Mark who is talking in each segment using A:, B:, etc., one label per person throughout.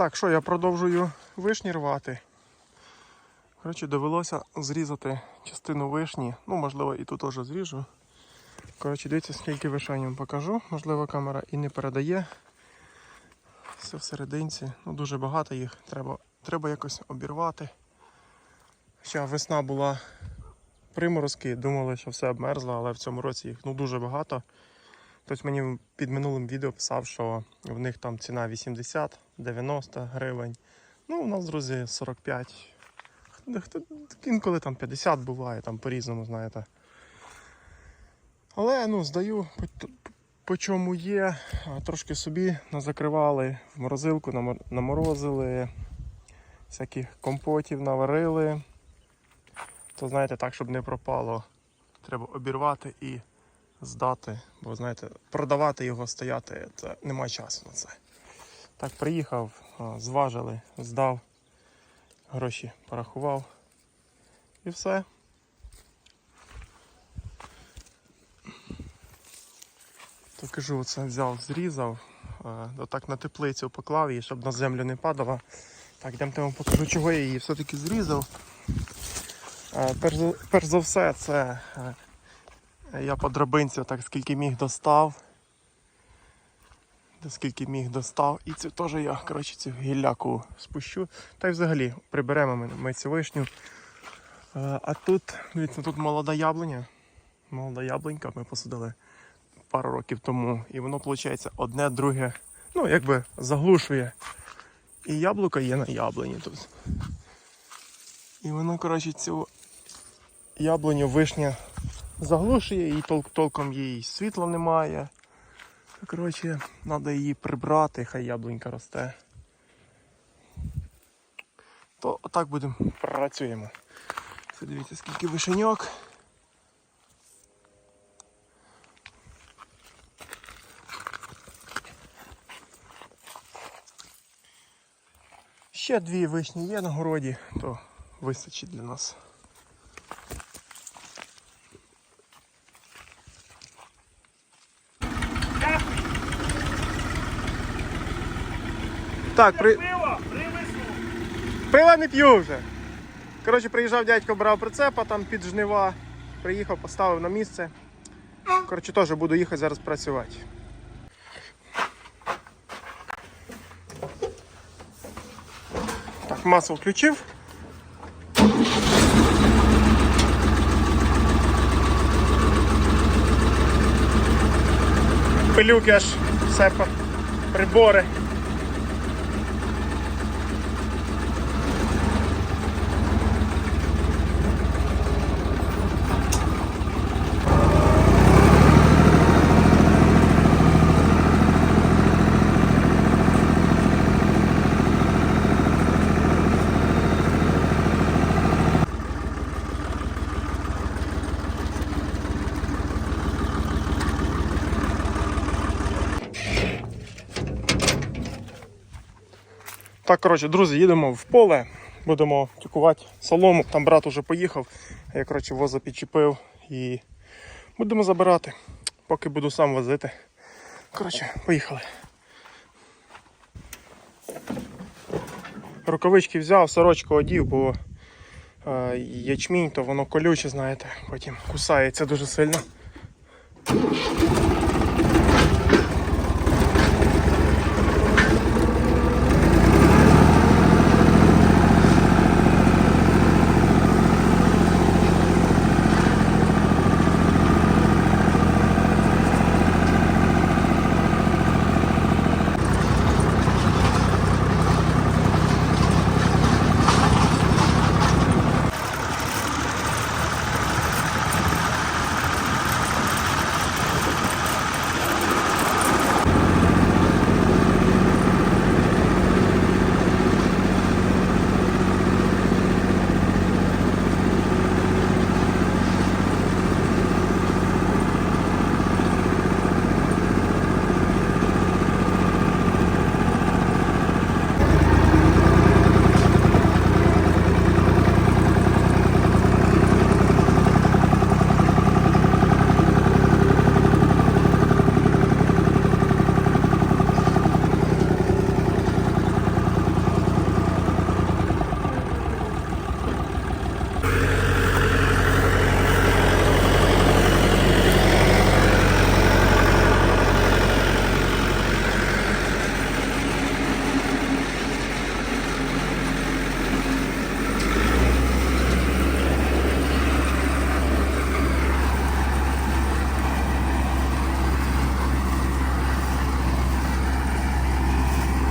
A: Так, що я продовжую вишні рвати. Коротше, довелося зрізати частину вишні. Ну, можливо, і тут теж зріжу. Коротше, дивіться, скільки вишень вам покажу. Можливо, камера і не передає. Все всерединці. Ну, дуже багато їх. Треба, треба якось обірвати. Ще весна була приморозки, думали, що все обмерзло, але в цьому році їх ну, дуже багато. Хтось мені під минулим відео писав, що в них там ціна 80-90 гривень. Ну, у нас, друзі, 45. Інколи там 50 буває, там по-різному, знаєте. Але ну, здаю по, по чому є. Трошки собі назакривали, в морозилку наморозили, всяких компотів наварили. То знаєте, так, щоб не пропало, треба обірвати і здати. Бо знаєте, продавати його, стояти, це немає часу на це. Так, приїхав, зважили, здав, гроші порахував. І все. То кажу, оце взяв, зрізав, отак на теплицю поклав її, щоб на землю не падала. Так, йдемо вам покажу, чого я її все-таки зрізав. Перш за, все, це я по драбинці так скільки міг достав. До скільки міг достав. І цю теж я коротше, цю гілляку спущу. Та й взагалі приберемо ми, ми цю вишню. Е, А тут, дивіться, тут молода яблуня. Молода яблунька ми посадили пару років тому. І воно, виходить, одне друге, ну, якби заглушує. І яблуко є на яблуні тут. І воно, коротше, цю яблуню вишня заглушує, і тол- толком їй світла немає. Коротше, треба її прибрати, хай яблунька росте. То отак будемо працюємо. Це дивіться, скільки вишеньок. Ще дві вишні є на городі, то вистачить для нас. Так, при...
B: Пиво, привезу.
A: пива не п'ю вже. Коротше, приїжджав дядько, брав прицепа там під жнива. Приїхав, поставив на місце. Коротше, теж буду їхати зараз працювати. Так, масло включив. Пилюки аж все прибори. Так, коротше, друзі, їдемо в поле, будемо тюкувати солому. Там брат уже поїхав. Я коротше, воза підчепив і будемо забирати, поки буду сам возити. Коротше, поїхали. Рукавички взяв, сорочку одів, бо е, ячмінь, то воно колюче, знаєте, потім кусається дуже сильно.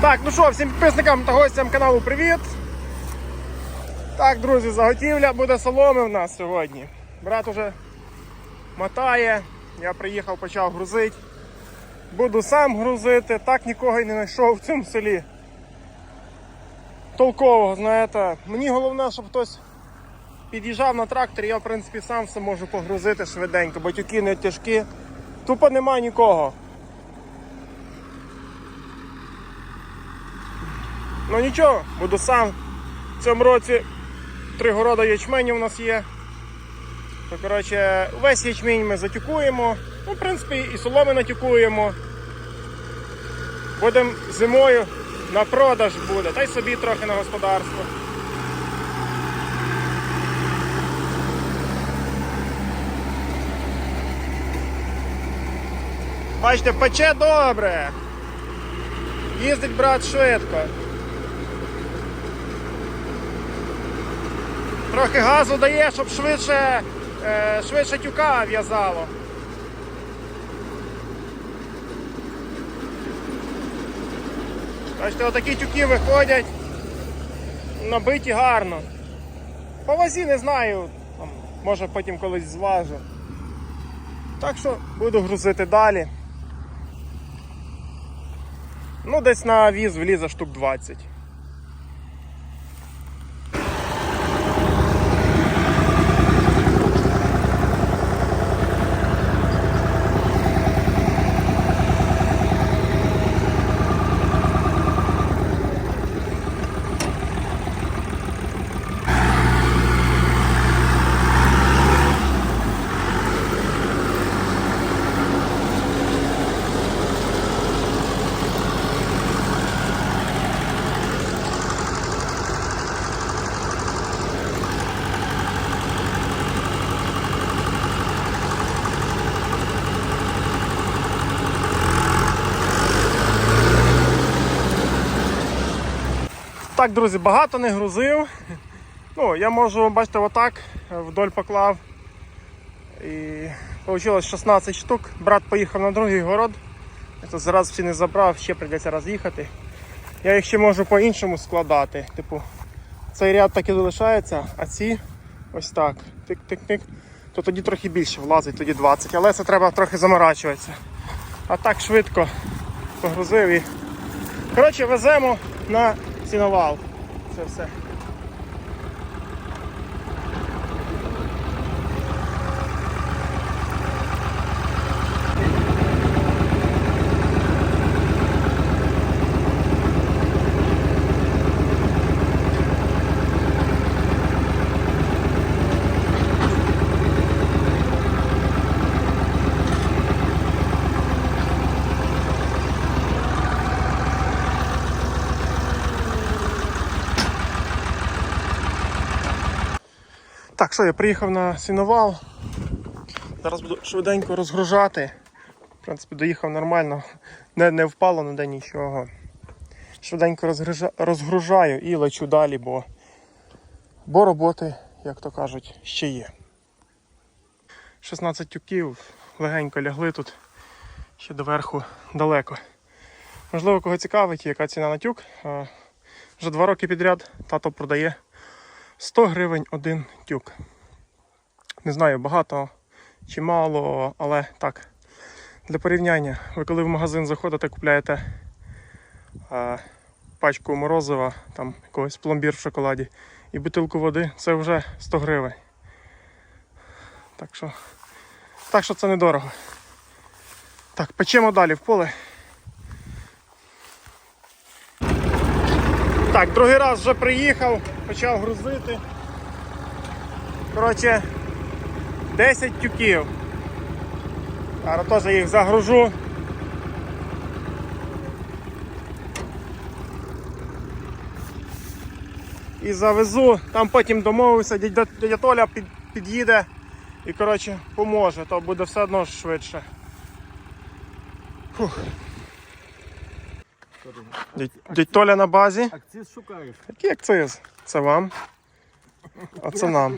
A: Так, ну що, всім підписникам та гостям каналу привіт. Так, друзі, заготівля буде соломи в нас сьогодні. Брат уже мотає, я приїхав, почав грузити. Буду сам грузити, так нікого й не знайшов в цьому селі. Толкового, знаєте. Мені головне, щоб хтось під'їжджав на тракторі, я в принципі сам все можу погрузити швиденько, бо тюки не тяжкі. Тупо нема нікого. Ну нічого, буду сам. В цьому році три города ячменю у нас є. То, коротше, весь ячмінь ми затюкуємо. Ну, в принципі, і соломи натюкуємо. Будемо зимою на продаж буде, та й собі трохи на господарство. Бачите, пече добре. Їздить брат швидко. Трохи газу дає, щоб швидше, е, швидше тюка в'язало. Бачите, отакі тюки виходять, набиті гарно. По вазі не знаю, там, може потім колись зважу. Так що буду грузити далі. Ну, десь на віз влізе штук 20. Так, друзі, багато не грузив. Ну, я можу, бачите, отак вдоль поклав. І вийшло 16 штук. Брат поїхав на другий город. Я зараз всі не забрав, ще прийдеться роз'їхати. Я їх ще можу по-іншому складати. Типу, цей ряд так і залишається, а ці ось так. Тик-тик-тик. То тоді трохи більше влазить, тоді 20. Але це треба трохи заморачуватися. А так швидко погрузив і. Коротше, веземо на сіновал. Це все. Так, що я приїхав на сіновал. Зараз буду швиденько розгружати. В принципі, доїхав нормально, не, не впало ніде нічого. Швиденько розгружаю і лечу далі, бо, бо роботи, як то кажуть, ще є. 16 тюків легенько лягли тут, ще доверху далеко. Можливо, кого цікавить, яка ціна на тюк. Вже два роки підряд тато продає 100 гривень один тюк. Не знаю, багато чи мало, але так. Для порівняння, ви коли в магазин заходите, купляєте а, пачку морозива, там якогось пломбір в шоколаді і бутилку води, це вже 100 гривень. Так що, так що це недорого. Так, печемо далі в поле. Так, другий раз вже приїхав, почав грузити. Коротше, 10 тюків. Зараз теж їх загружу. І завезу, там потім домовився, дядя, Толя під, під'їде і коротше поможе, то буде все одно швидше. Фух. Дядь, Толя на базі.
B: Акциз шукаєш?
A: Який акциз? Це вам. А це нам.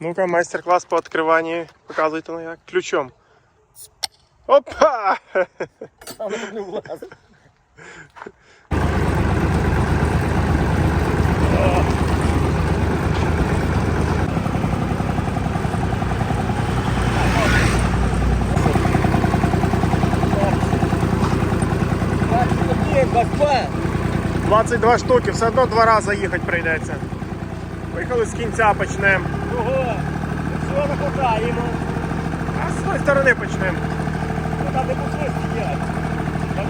A: Ну-ка, майстер-клас по відкриванні. Показуйте ну як. Ключом. Опа!
B: Але не влазить.
A: 22 штуки, все одно два рази їхати прийдеться. Поїхали з кінця почнемо.
B: Ого! Все накладаємо.
A: А з тої сторони почнемо.
B: Ну там не пусли стоять.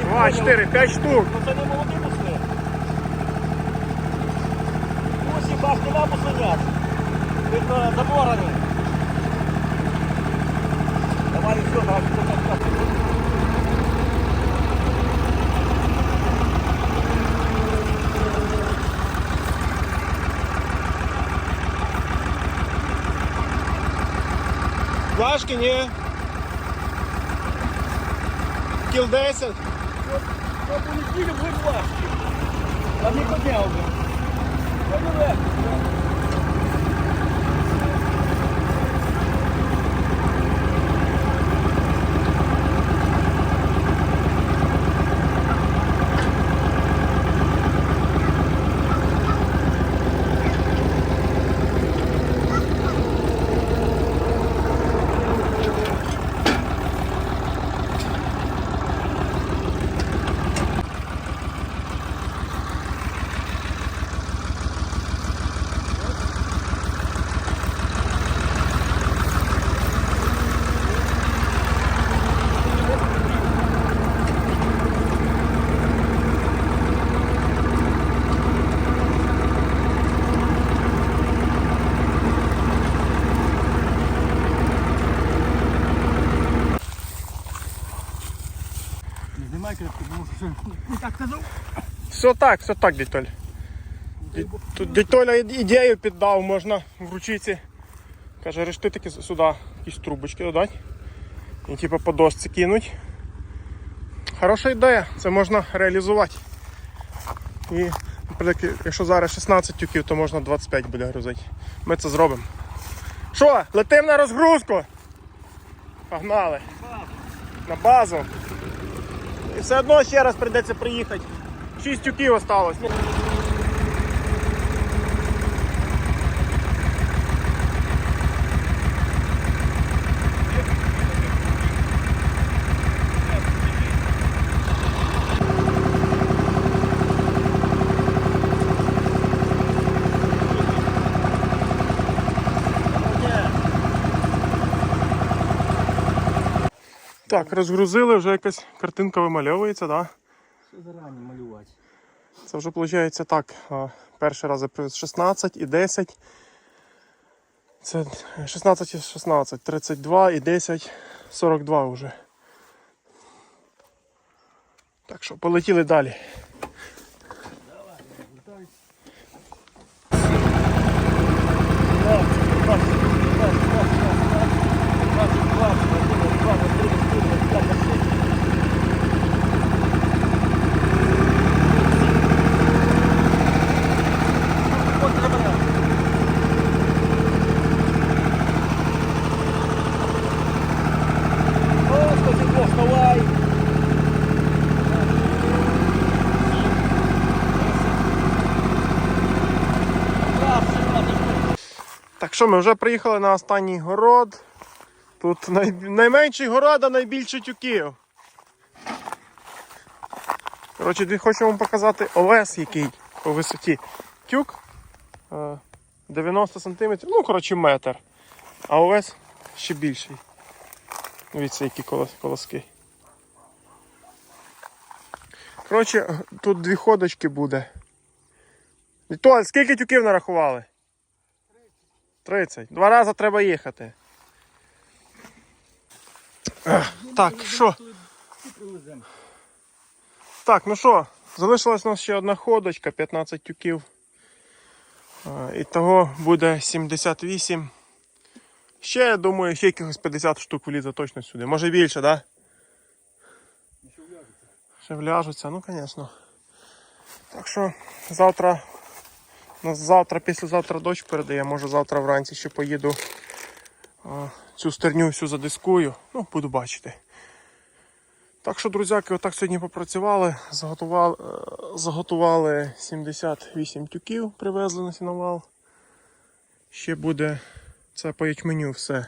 A: Два, чотири, п'ять штук.
B: Ну це не молоді пусли. Усі баш нема пуслинят. Під е, заборами. Давай все, давай
A: Важкі, ні. Кіл 10.
B: Ну, полетіли ви власті. А не підняв би. Ну, так казав.
A: Все так, все так, дядь Толь. Дядь- Тут дядь Толя і- ідею піддав, можна в ручиці. Каже, решти таки сюди якісь трубочки додати. І типу по дошці кинуть. Хороша ідея, це можна реалізувати. І, наприклад, якщо зараз 16 тюків, то можна 25 буде грузити. Ми це зробимо. Що, летим на розгрузку? Погнали. На базу. І все одно ще раз прийдеться приїхати. Шість тюків осталось. Так, розгрузили, вже якась картинка вимальовується, так? Да?
B: Що зарані малювати?
A: Це вже виходить так. Перший раз 16 і 10. Це 16 і 16, 32 і 10, 42 вже. Так що полетіли далі.
B: Вставай!
A: Що ми вже приїхали на останній город. Тут най... найменший город, а найбільше тюків. Коротше, хочу вам показати овес, який по висоті. Тюк е, 90 см, ну, коротше, метр. А овес ще більший. Дивіться, які колос- колоски. Коротше, тут дві ходочки буде. Толь, скільки тюків нарахували? 30. Два рази треба їхати. Так, що? Так, ну що, залишилась у нас ще одна ходочка, 15 тюків. І того буде 78. Ще, я думаю, ще якихось 50 штук влізе точно сюди. Може більше, так? Да? Ще вляжуться, ну звісно. Так що завтра завтра, післязавтра дощ передає, може завтра вранці ще поїду а, цю стерню всю задискую. Ну, буду бачити. Так що, друзяки, отак сьогодні попрацювали, заготували, е, заготували 78 тюків, привезли на сіновал. Ще буде це по ячменю все.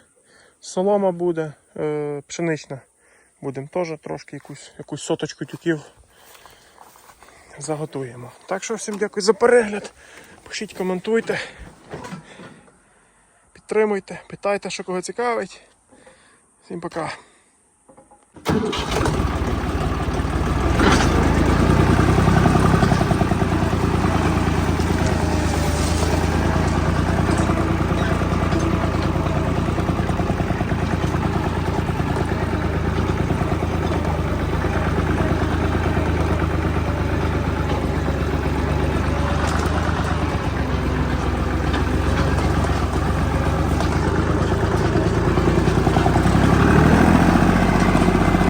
A: Солома буде, е, пшенична. Будемо теж трошки якусь, якусь соточку тюків заготуємо. Так що всім дякую за перегляд. Пишіть, коментуйте. Підтримуйте, питайте, що кого цікавить. Всім пока.